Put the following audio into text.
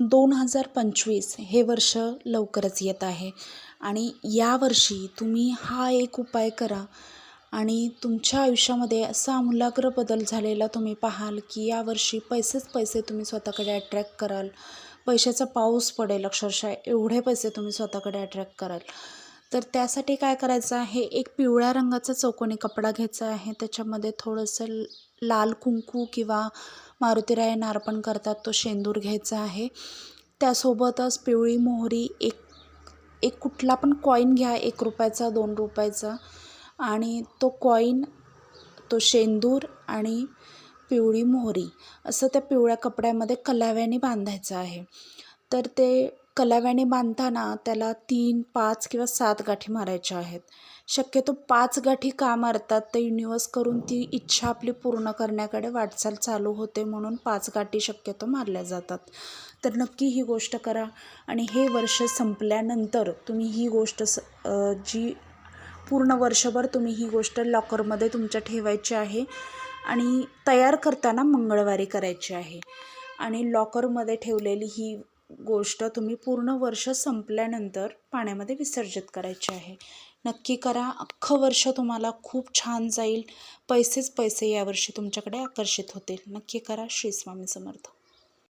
दोन हजार पंचवीस हे वर्ष लवकरच येत आहे. आणि यावर्षी तुम्ही हा एक उपाय करा. आणि तुमच्या आयुष्यामध्ये असा आमूलाग्र बदल झालेला तुम्ही पाहाल की यावर्षी पैसेच पैसे तुम्ही स्वतःकडे अट्रॅक्ट कराल. पैशाचा पाऊस पडेल अक्षरशः एवढे पैसे तुम्ही स्वतःकडे अट्रॅक्ट कराल. तर त्यासाठी काय करायचं आहे? एक पिवळ्या रंगाचा चौकोनी कपडा घ्यायचा आहे. त्याच्यामध्ये थोडंसं लाल कुंकू किंवा मारुतीरायांना अर्पण करतात. तो शेंदूर घ्यायचा आहे. त्यासोबतच पिवळी मोहरी एक एक कुठला पण कॉईन घ्या. एक रुपयाचा दोन रुपयाचा. आणि तो कॉईन तो शेंदूर आणि पिवळी मोहरी असं त्या पिवळ्या कपड्यामध्ये कलाव्याने बांधायचं आहे. तर ते कलाव्याने बांधताना त्याला तीन पाच किंवा सात गाठी मारायच्या आहेत. शक्यतो पाच गाठी का मारतात ते युनिवर्स करून ती इच्छा आपली पूर्ण करण्याकडे वाटचाल चालू होते म्हणून पाच गाठी शक्यतो मारल्या जातात. तर नक्की ही गोष्ट करा आणि हे वर्ष संपल्यानंतर तुम्ही ही गोष्ट स जी पूर्ण वर्षभर तुम्ही ही गोष्ट लॉकरमध्ये तुमच्या ठेवायची आहे आणि तयार करताना मंगळवारी करायची आहे. आणि लॉकरमध्ये ठेवलेली ही गोष्ट तुम्ही पूर्ण वर्ष संपल्यानंतर पाण्यामध्ये विसर्जित करायची आहे. नक्की करा. अख्खं वर्ष तुम्हाला खूप छान जाईल. पैसेच पैसे यावर्षी तुमच्याकडे आकर्षित होतील. नक्की करा. श्री स्वामी समर्थ.